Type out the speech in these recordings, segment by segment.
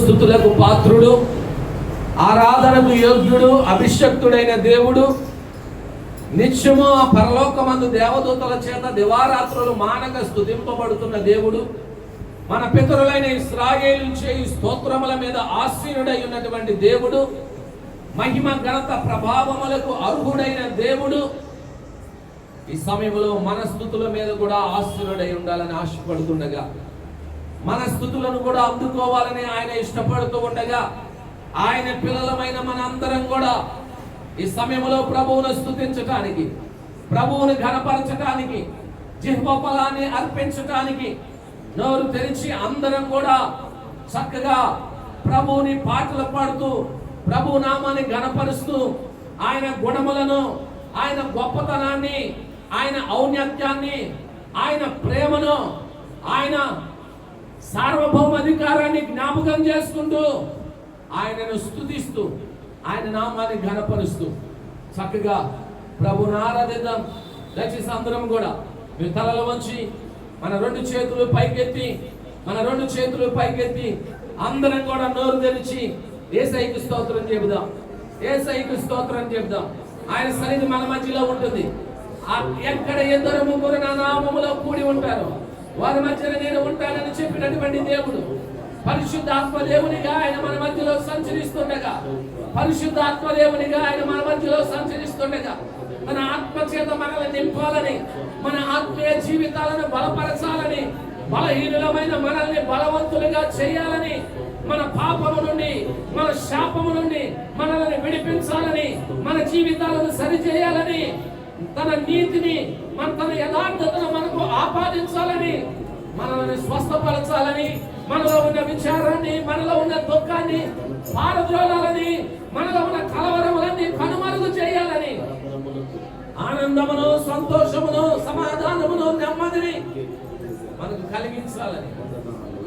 స్థుతులకు పాత్రుడు ఆరాధనకు యోగ్యుడు అభిషక్తుడైన దేవుడు. నిత్యము ఆ పరలోకమందు దేవదూతల చేత దివారాత్రులు మానక స్థుతింపబడుతున్న దేవుడు. మన పితరులైన ఇస్రాయేలు చేయి స్తోత్రముల మీద ఆశీనుడై ఉన్నటువంటి దేవుడు. మహిమ ఘనత ప్రభావములకు అర్హుడైన దేవుడు. ఈ సమయంలో మన స్థుతుల మీద కూడా ఆశీనుడై ఉండాలని ఆశపడుతుండగా మన స్థుతులను కూడా అందుకోవాలని ఆయన ఇష్టపడుతూ ఉండగా ఆయన పిల్లలమైన మన అందరం కూడా ఈ సమయంలో ప్రభువును స్థుతించటానికి ప్రభువుని ఘనపరచటానికి జిహ్వఫలాన్ని అర్పించటానికి నోరు తెరిచి అందరం కూడా చక్కగా ప్రభువుని పాటలు పాడుతూ ప్రభు నామాన్ని ఘనపరుస్తూ ఆయన గుణములను ఆయన గొప్పతనాన్ని ఆయన ఔన్నత్యాన్ని ఆయన ప్రేమను ఆయన సార్వభౌమ అధికారాన్ని జ్ఞాపకం చేసుకుంటూ ఆయనను స్థుతిస్తూ ఆయన నామాన్ని ఘనపరుస్తూ చక్కగా ప్రభుని ఆరాధిద్దాం దయచేసి అందరం కూడా మీ తలలు వంచి మన రెండు చేతులు పైకెత్తి మన రెండు చేతులు పైకెత్తి అందరం కూడా నోరు తెరిచి ఏసైకి స్తోత్రం చెబుదాం. ఏసైకి స్తోత్రం చెబుదాం. ఆయన సన్నిధి మన మధ్యలో ఉంటుంది. ఆ ఎక్కడ ఇద్దరు ముగ్గురు నా నామములో కూడి ఉంటారు వారి మధ్యన నేను ఉంటానని చెప్పినటువంటి దేవుడు పరిశుద్ధాత్మ దేవునిగా ఆయన మన మధ్యలో సంచరిస్తుండగా పరిశుద్ధాత్మ దేవునిగా ఆయన మన మధ్యలో సంచరిస్తుండగా మన ఆత్మ చేత మనల్ని నింపాలని మన ఆత్మీయ జీవితాలను బలపరచాలని బలహీనులమైన మనల్ని బలవంతులుగా చేయాలని మన పాపము నుండి మన శాపము నుండి మనల్ని విడిపించాలని మన జీవితాలను సరిచేయాలని తన నీతిని మన తన యథార్థతను మనకు ఆపాదించాలని మనల్ని స్వస్థపరచాలని మనలో ఉన్న విచారాన్ని మనలో ఉన్న దుఃఖాన్ని పారద్రోలాలని మనలో ఉన్న కలవరములన్నీ కనుమరుగు చేయాలని. ఆనందమును సంతోషమును సమాధానమును నెమ్మదిని మనకు కలిగించాలని.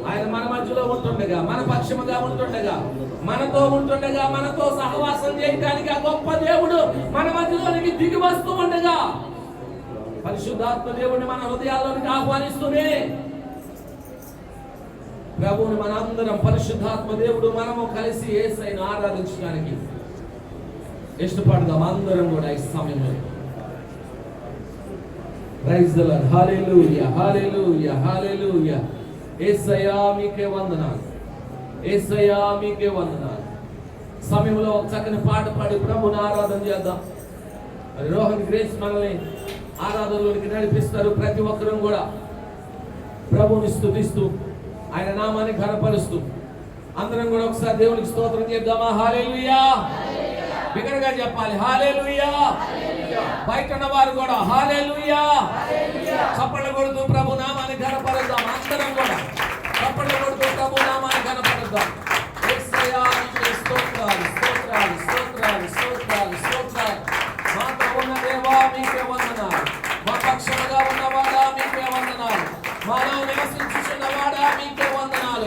ఆయన మన మధ్యలో ఉంటుండగా మన పక్షముగా ఉంటుండగా మనతో ఉంటుండగా మనతో సహవాసం చేయడానికి ఆ గొప్ప దేవుడు మన మధ్యలోనికి దిగి వస్తూ ఉండగా పరిశుద్ధాత్మ దేవుడిని మన హృదయాల్లోనికి ఆహ్వానిస్తూనే ప్రభువుని మనందరం పరిశుద్ధాత్మ దేవుడు మనము కలిసి ఏసైన ఆరాధించడానికి ఇష్టపడదాం అందరం కూడా ఈ సమయంలో. Praise the lord hallelujah hallelujah hallelujah Yesayya మీకే వందనాలు. ఏసయా మీకే వందనాలు. సమయంలో ఒక చక్కని పాట పాడి ప్రభుని ఆరాధన చేద్దాం. మరి రోహన్ గ్రేస్ మనల్ని ఆరాధనలోనికి నడిపిస్తారు ప్రతి ఒక్కరూ కూడా. ప్రభుని స్థుతిస్తూ ఆయన నామాన్ని ఘనపరుస్తూ. అందరం కూడా ఒకసారి దేవునికి స్తోత్రం చేద్దామా హాలేలుయా బిగరగా చెప్పాలి. హాలేలుయా బయట ఉన్న వారు కూడా హాలేలుయా చప్పట్లు కొడుతూ ప్రభు నామాన్ని ఘనపరు కూడా చప్పట్లు కొడుకుంటాము నామాన్ని ఘనపరుద్దాం. యేసయ్యా, స్తోత్రాలు స్తోత్రాలు స్తోత్రాలు స్తోత్రాలు స్తోత్రాలు. మాతో ఉన్న దేవా మీకే వందనాలు. మా పక్షముగా ఉన్నవాడా మీకే వందనాలు. మాలో నివసించుచున్నవాడా మీకే వందనాలు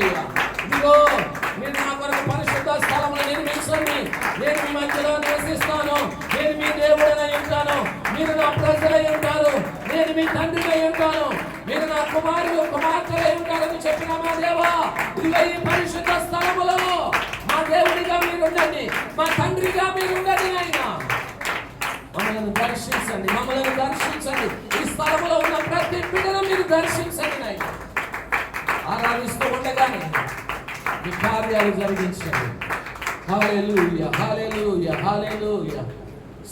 ఇదిగో మీరు నా కొరకు పరిశుద్ధ స్థలములు నిర్మించండి. నేను మీ మధ్యలో నివసిస్తాను. నేను మీ దేవుడనై ఉంటాను. మీరు నా ప్రజలై ఉంటారు. నేను మీ తండ్రినై ఉంటాను మీరు నా కుమారుడు కుమార్తెలై ఉంటారని చెప్పిన మా దేవా ఇదిగో ఈ పరిశుద్ధ స్థలములో మా దేవుడిగా మీరుండండి. మా తండ్రిగా మీరు ఉండండి అయినా మమ్మల్ని దర్శించండి మమ్మల్ని దర్శించండి. ఈ స్థలంలో ఉన్న ప్రతి బిడ్డను మీరు దర్శించండి నాయన. ఆరాధిస్తూ ఉండగానే మీ కార్యాలు జరిగించండి. హాలేలూయ హాలేలూయ హాలేలూయ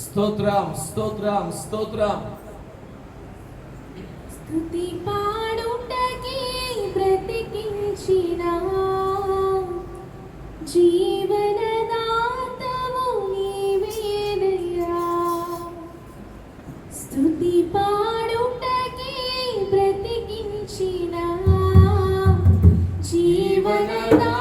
స్తోత్రం స్తోత్రం స్తోత్రం. స్తుతి పాడుటకి బ్రతికించిన. జీవనదాతవు నీవేనయ్యా. స్తుతి పాడుటకి బ్రతికించిన. జీవనదాతవు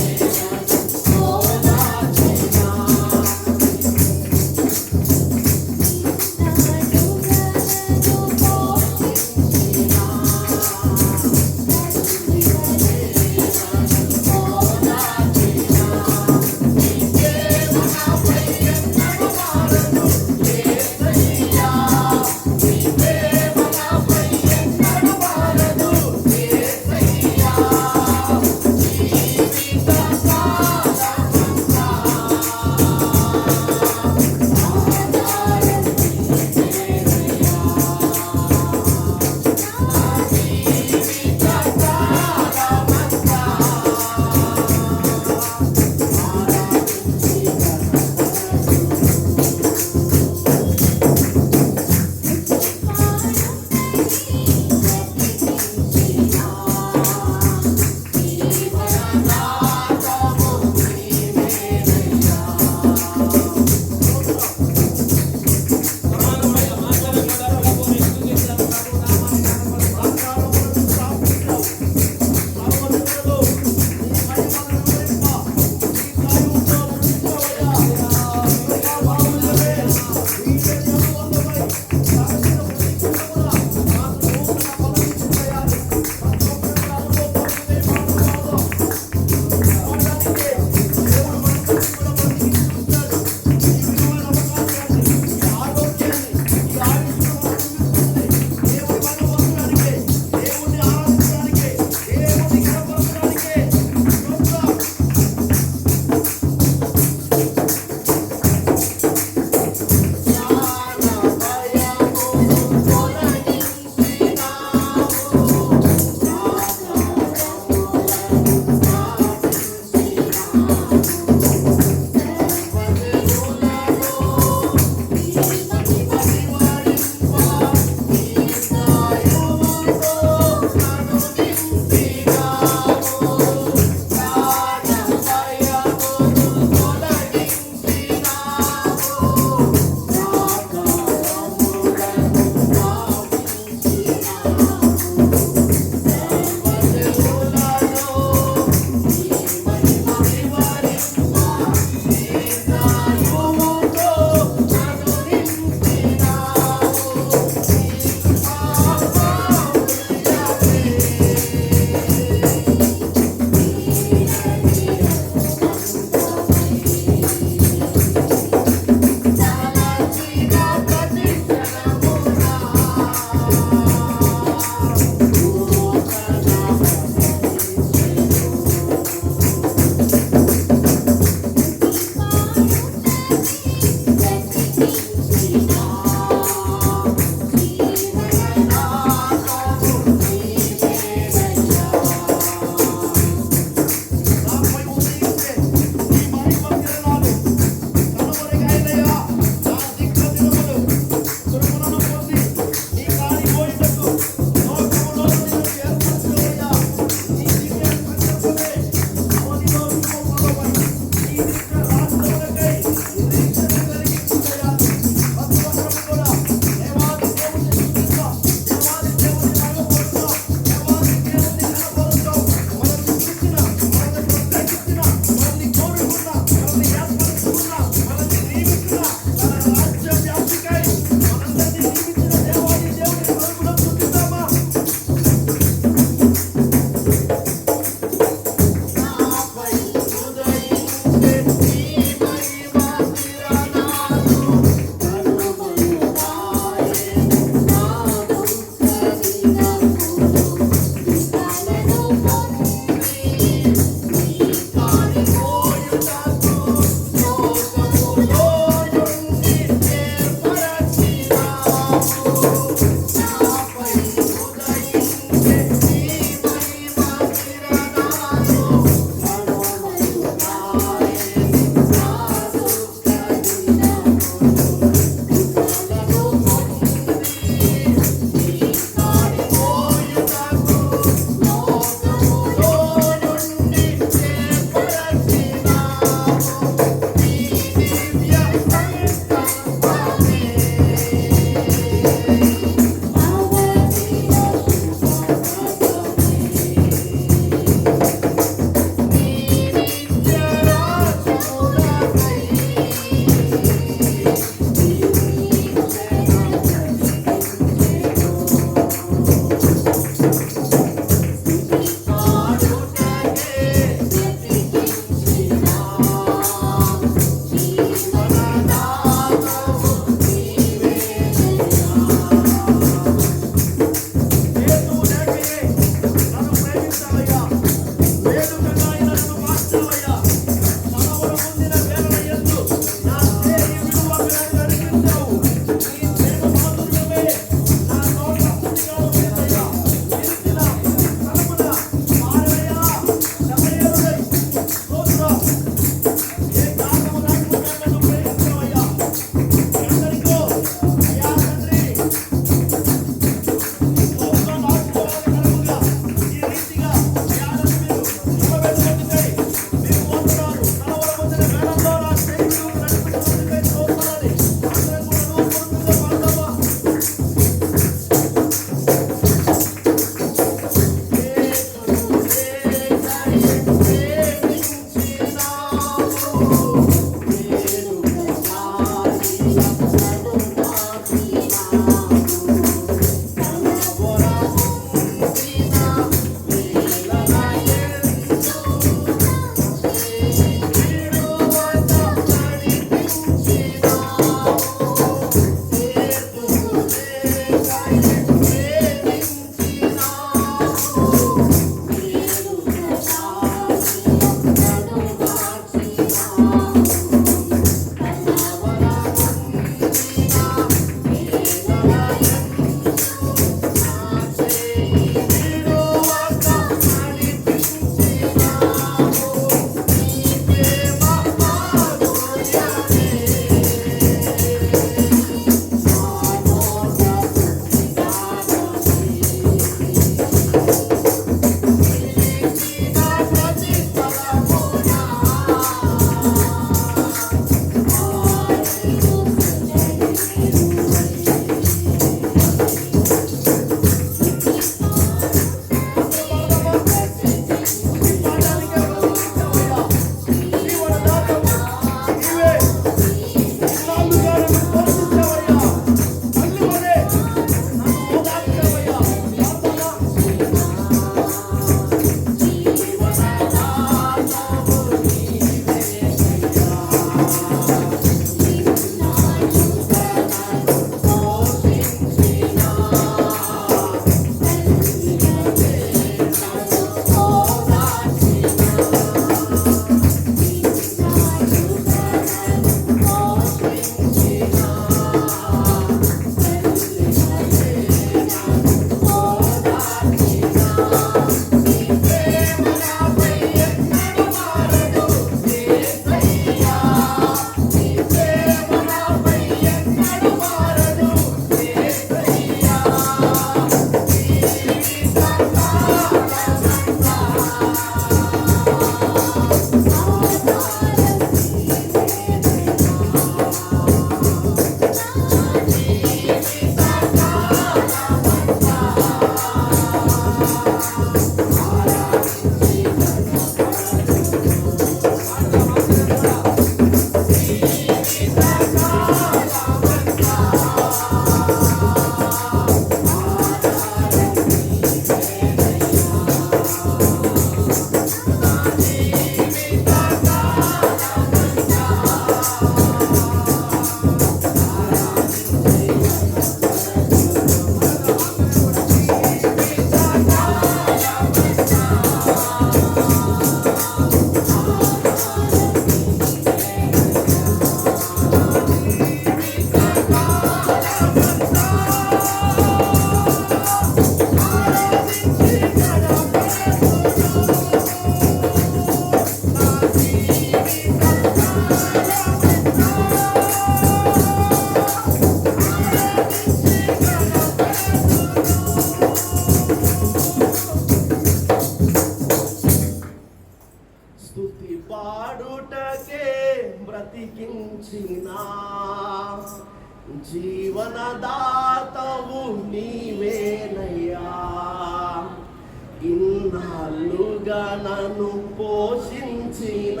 ఇన్నాళ్ళుగా నన్ను పోషించిన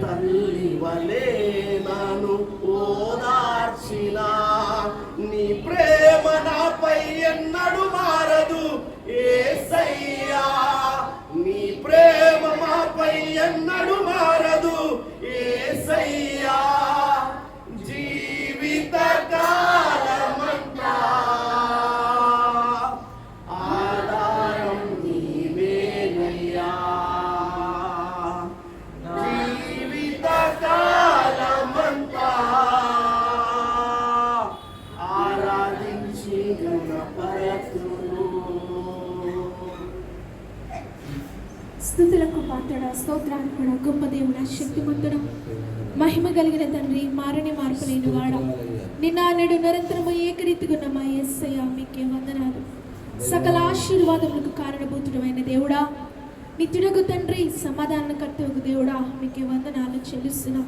తల్లి వలే తండ్రి మారని మార్పు లేని వాడ నిన్న నేడు నిరంతరము ఏకరీతిగున్న మా ఎస్సయ్య మీకే వందనాలు. సకల ఆశీర్వాదములకు కారణభూతుడమైన దేవుడా నిత్యుడకు తండ్రి సమాధానం కర్తవకు దేవుడా మీకే వందనాలు చెల్లిస్తున్నాం.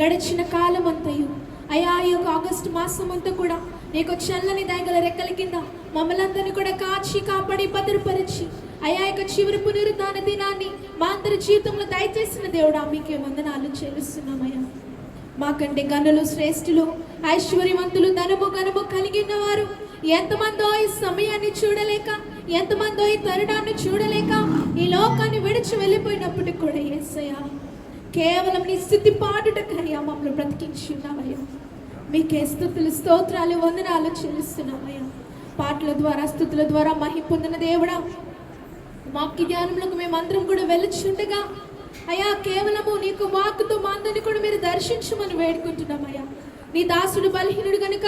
గడిచిన కాలం అంతయు అయా ఈ యొక్క ఆగస్టు మాసం అంతా కూడా నీకు చల్లని దయగల రెక్కల కింద మమ్మల్ని కూడా కాచి కాపాడి భద్రపరిచి అయా యొక్క చివరి పునరుద్ధాన దినాన్ని మా అందరి జీవితంలో దయచేసిన దేవుడా మీకే వందనాలు చెల్లిస్తున్నామయ్యా మాకంటే గనులు శ్రేష్ఠులు ఐశ్వర్యవంతులు ధనము గనుము కలిగిన వారు ఎంతమందో ఈ సమయాన్ని చూడలేక ఎంతమందో ఈ తరుణాన్ని చూడలేక ఈ లోకాన్ని విడిచి వెళ్ళిపోయినప్పటికి కూడా ఏసయ్యా కేవలం నీ స్థితి పాటుటకయ్యా మమ్మల్ని బ్రతికించి ఉన్నావయ్యా మీకే స్థుతులు స్తోత్రాలు వందనాలు చెల్లిస్తున్నామయ్యా. పాటల ద్వారా స్థుతుల ద్వారా మహి పొందిన దేవుడా వాక్య ధ్యానంలోకి మేమందరం కూడా వెళ్ళచుండగా అయ్యా కేవలము నీకు వాక్కుతో మా అందరిని కూడా మీరు దర్శించమని వేడుకుంటున్నామయ్యా. నీ దాసుడు బలహీనుడు గనుక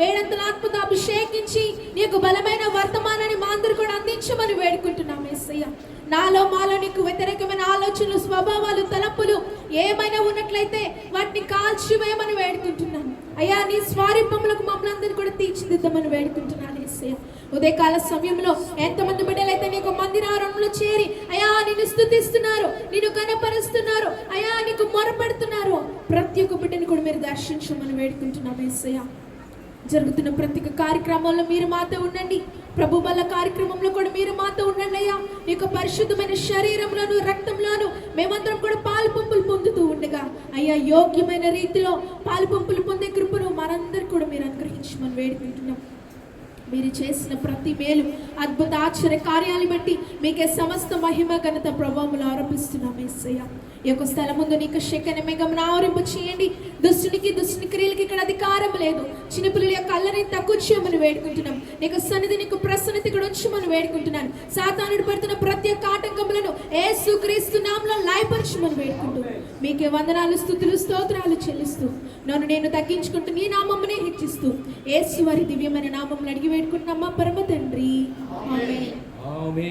ఏడంతల ఆత్మతో అభిషేకించి నీకు బలమైన వర్తమానాన్ని మా అందరు కూడా అందించమని వేడుకుంటున్నాం ఎస్సయ్య నాలో మాలో నీకు వ్యతిరేకమైన ఆలోచనలు స్వభావాలు తలపులు ఏమైనా ఉన్నట్లయితే వాటిని కాల్చివేయమని వేడుకుంటున్నాను అయ్యా నీ స్వారూపములకు మమ్మల్ని అందరినీ కూడా తీర్చిదిద్దామని వేడుకుంటున్నాను ఎస్సయ్య ఉదయకాల సమయంలో ఎంతమంది బిడ్డలైతే నీకు సన్నిధిలో చేరి అయా నిన్ను స్థుతిస్తున్నారు నిన్ను కనపరుస్తున్నారు అయా నీకు మొరపడుతున్నారు. ప్రతి ఒక్క బిడ్డని కూడా మీరు దర్శించమని వేడుకుంటున్నాం ఏసయ్య. జరుగుతున్న ప్రతి ఒక్క కార్యక్రమంలో మీరు మాతో ఉండండి. ప్రభు బల కార్యక్రమంలో కూడా మీరు మాతో ఉండండి అయ్యా. మీ యొక్క పరిశుద్ధమైన శరీరంలోను రక్తంలోను మేమందరం కూడా పాలు పంపులు పొందుతూ ఉండగా అయ్యా యోగ్యమైన రీతిలో పాలు పంపులు పొందే కృపను మనందరికీ కూడా మీరు అనుగ్రహించమని వేడుకుంటున్నాం. మీరు చేసిన ప్రతి మేలు అద్భుత ఆశ్చర్య కార్యాలు బట్టి మీకే సమస్త మహిమ ఘనత ప్రభావములు ఆరోపిస్తున్నాం ఏసయ్య. ఈ యొక్క స్థలం ముందు నీకు శక్తిని మేఘమును ఆవరింపు చేయండి. దుష్టునికి దుష్టుని క్రియలకి ఇక్కడ అధికారం లేదు. చిన్నపిల్లల యొక్క అల్లరిని తక్కువ చేయమని వేడుకుంటున్నాం. నీకు సన్నిధి నీకు ప్రసన్నత ఇక్కడ ఉంచమని వేడుకుంటున్నాను. సాతానుడు పడుతున్న ప్రతి ఒక్క ఆటంకములను ఏ సుక్రీస్తు నామంలో లయపరచమని వేడుకుంటూ మీకే వందనాలు స్థుతులు స్తోత్రాలు చెల్లిస్తూ నన్ను నేను తగ్గించుకుంటూ నీ నామంనే హెచ్చిస్తూ ఏసు వారి దివ్యమైన నామములు అడిగి వేడుకుంటున్నామా పరమ తండ్రి. ఆమె